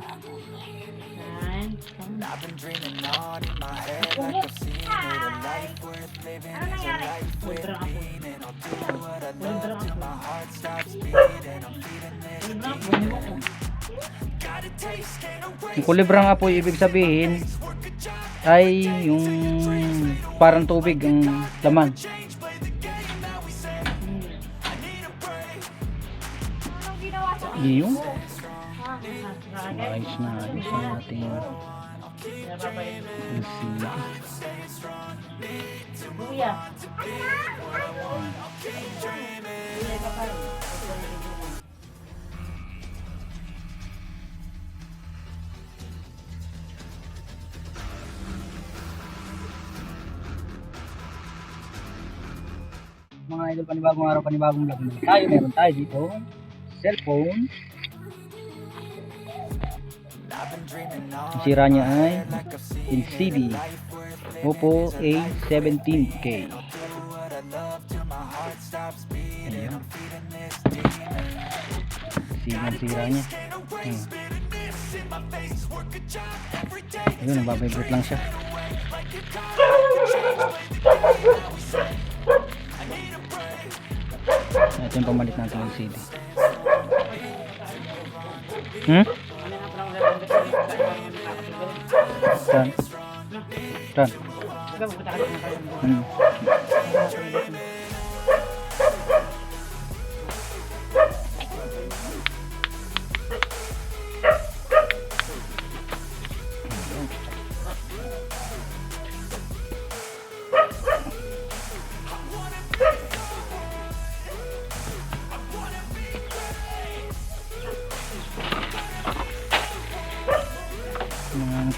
Nine. I've been dreaming on in my head like I've seen it. A life worth living is a life worth Sobrang ako. being. And I'll do what I Sobrang love till ako. my heart stops beating. I'm feeding this Ayun na, buhay mo ko. Got a taste, can't erase Yung kulibrang apoy ibig sabihin ay yung parang tubig ang laman. Yung ayos na ayos ang ating LCD. Kuya. Mga idol, panibagong araw, panibagong vlog tayo. Meron tayo dito cellphone. Ang sira niya ay LCD. Oppo A17K. Do what I love till my heart stops beating. Ayun. Sigang sira niya. Hmm. Nababibrate lang siya. Ito yung pamalit natin LCD. Hmm? Tan. Tan. Hmm.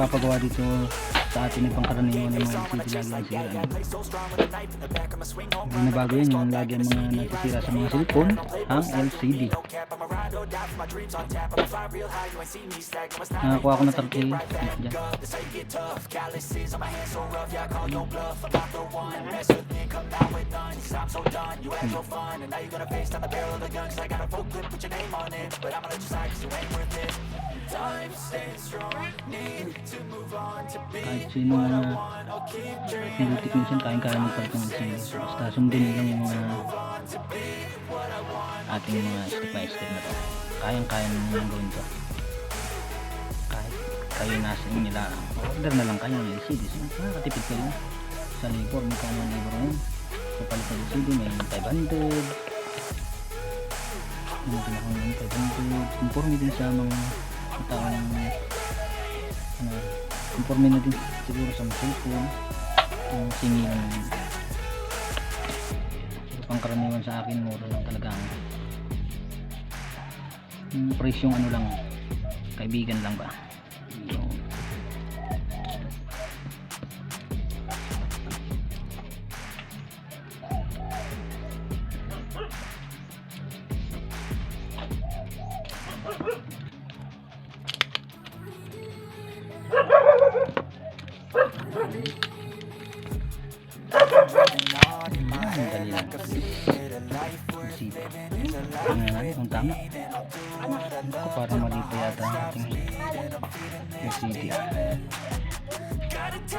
Nagpapagawa dito sa atin ng pangkaraniwan ng mga LCD lagi ang? Hindi na bago yan yung lagi ang mga nasisira sa mga cellphone ang LCD. Nakakuha ako na 30 dyan. kahit sino na hindi technician kayang kaya magpalit ng LCD basta sundin lang yung mga ating mga step by step na to. Kayang kaya naman gawin to. Kahit kayo nasa inyo nila order na lang kayo ng LCD so, nakakatipid kayo. Sa labor may kano ang labor ngayon. Sa palit ng LCD may 500 yung pinakang 500 conforme din sa mga taong ano, conforme na din siguro sa mga cellphone. Yung singil pero pangkaraniwan sa akin mura lang talaga ang yung presyong ano lang kaibigan lang ba Na.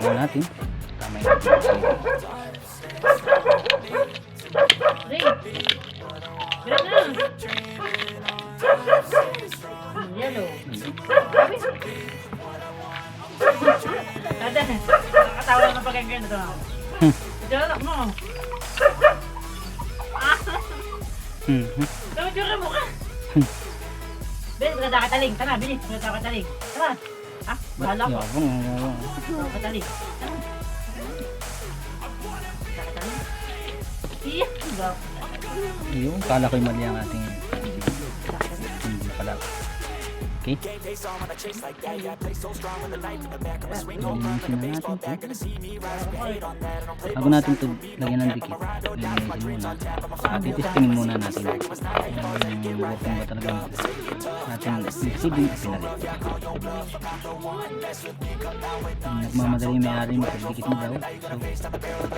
Tingnan natin. Tama yung LCD. Ring. Ring na. Yellow. Ada. Nakakatawa na pag ganyan ito. Hmm. Jalak mo. Hmm. hmm. Kamitsura mo ka. Ben, maganda ka taling. Tara, bilis. Maganda ka taling. Tara. Ah, bahala ko. Maganda ka taling. Tara. Yung kala ko'y mali ang ating hindi pala. Okay? Bago natin to lagyan ng dikit, lilinisin muna. At itestingin muna natin. yung working ba talaga. Natin receiving pinalit. Ang nagmamadali may ari mo, dikit mo daw. So,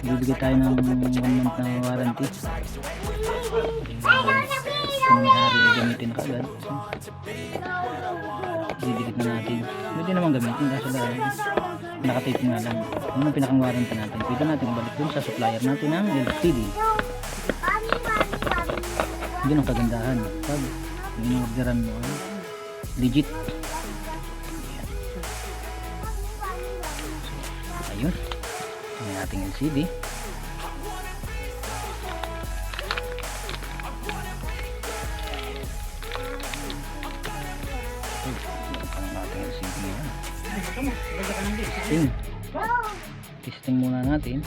bibigay tayo ng 1 month na warranty. Kung may ari, gamitin na kagad. So, didikit na natin. Pwede naman gamitin kaso lang nakatape nga lang. Yun ang pinakang warranty natin. Pwede natin ibalik dun sa supplier natin ng LCD. Yun ang kagandahan. Pag in-orderan mo, ay legit. Ayun. May ating LCD. Date. Testing. Muna natin.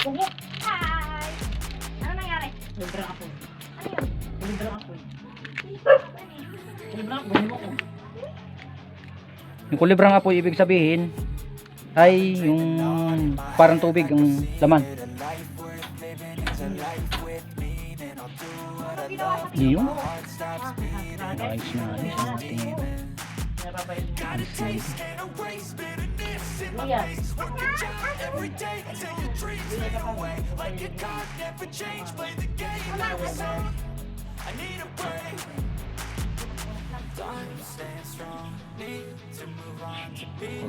Ako. Hi! Ano nangyari? Libre ako. Ano yun? Libre ako. Libre ako. Buhin mo ko. Yung kulibra nga po ibig sabihin ay yung parang tubig ang laman. Yun. Ayos na ayos ang ating Napapayin mo. LCD. Kuya.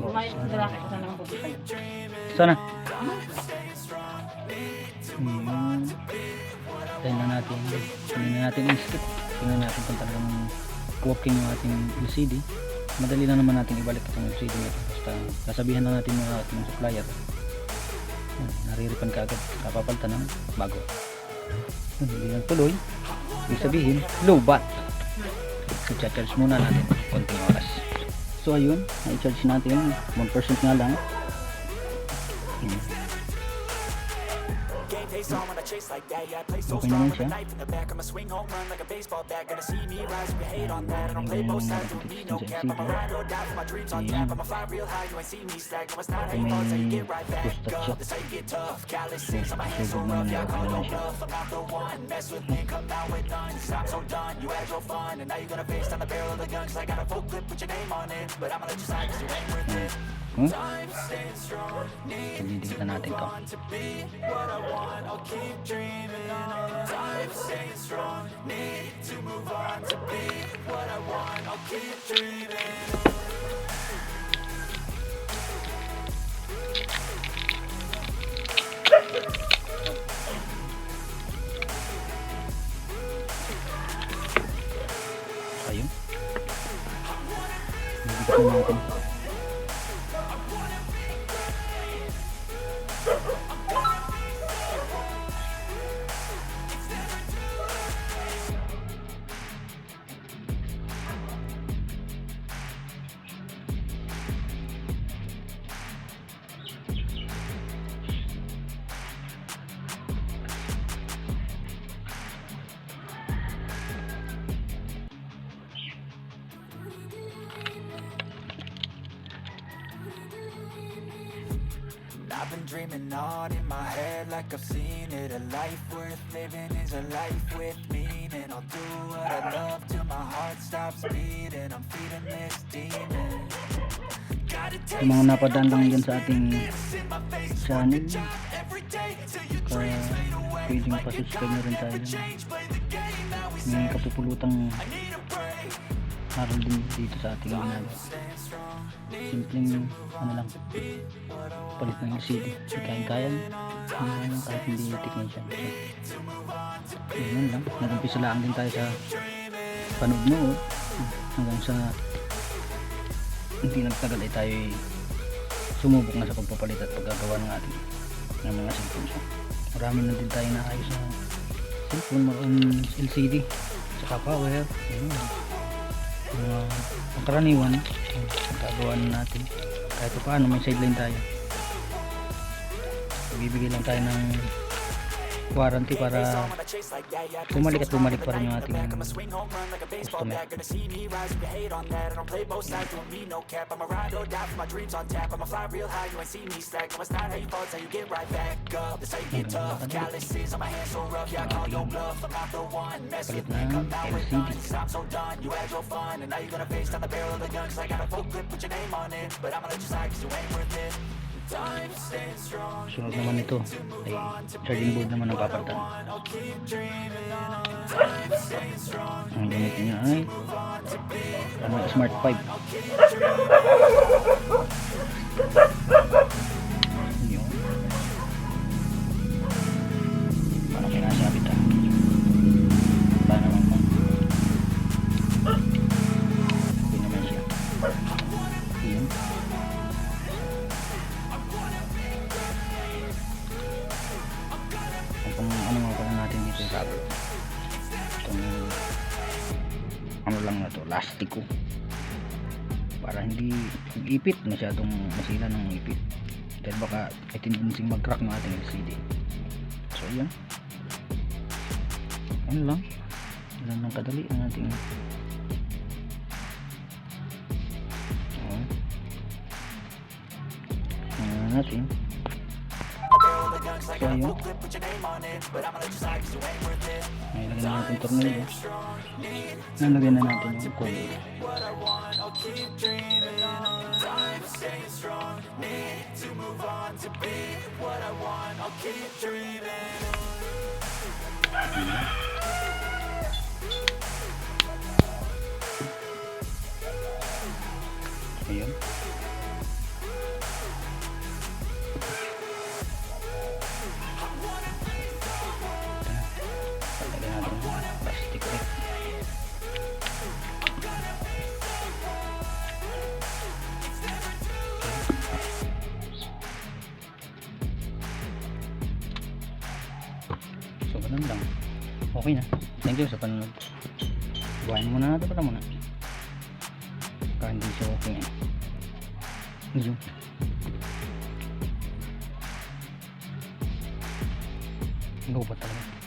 Kumain ko dala ko sana ng pupipay. Sana. Natin. Tingnan na natin skip. Tingnan natin kung talagang working yung ating LCD. Madali lang naman natin ibalik itong LCD. Basta sasabihan lang natin yung ating supplier. Nariripan ka agad. Kapapalta ng bago. Hindi lang tuloy. Ibig sabihin, low bat. I-charge muna natin. Konting oras. So ayun, i-charge natin. 1% nga lang. like that Yeah, I play so strong with a knife in the back I'ma swing home run like a baseball bat. Gonna see me rise, you hate on that. I don't play both sides, don't need no cap. I'm a ride or die for my dreams on tap. I'ma fly real high, you ain't see me slack No, it's not hate thoughts, so you get right back up? That's how you get tough. Calluses on my hands so rough, yeah, I call no bluff. I'm not the one, mess with me, come out with none. Cause I'm so done, you had your fun. And now you're gonna face down the barrel of the gun Cause I got a full clip, put your name on it. But I'ma let you slide cause you ain't worth it. Hmm? Pagdidikitan natin to. Ayun. Didikitan natin. Been dreaming on in my head like I've seen it. A life worth living is a life with meaning. I'll do what I love till my heart stops beating. I'm feeding this demon. Yung mga napadaan lang dyan sa ating channel. Kaya pwedeng pasubscribe na rin tayo. May kapupulutang aral din dito sa ating ginagawa. Simpleng ano lang. Palit ng LCD. Kayang-kayang um, kahit hindi technician. So, yun lang. Nag-umpisa lang din tayo sa panood mo hanggang sa hindi nagtagal ay tayo sumubok na sa pagpapalit at paggagawa ng ating ng mga cellphone so, marami na din tayo naayos na cellphone maroon LCD saka power. Yun. Mga pangkaraniwan yun, gagawa na natin. Kahit pa paano may sideline tayo. Bibigay lang tayo ng warranty para bumalik at bumalik pa rin yung ating customer. Palit ng LCD. Sunod naman ito ay charging board naman ang papalitan. Ang gamit niya ay ano, Smart 5. Na to lastiko para hindi ipit masyadong masila ng ipit. Dahil baka may tendency mag crack ng ating LCD so yan ano lang? Yan lang kadali ang ating oh. ano natin. So, ayun. Ay, lagyan na natin tornilyo. Nalagyan na natin yung coil. Ayun. Ganun lang. Okay na. Thank you sa panonood. Buhayin muna natin pala muna. Baka hindi siya okay eh. Yun. Low ba talaga?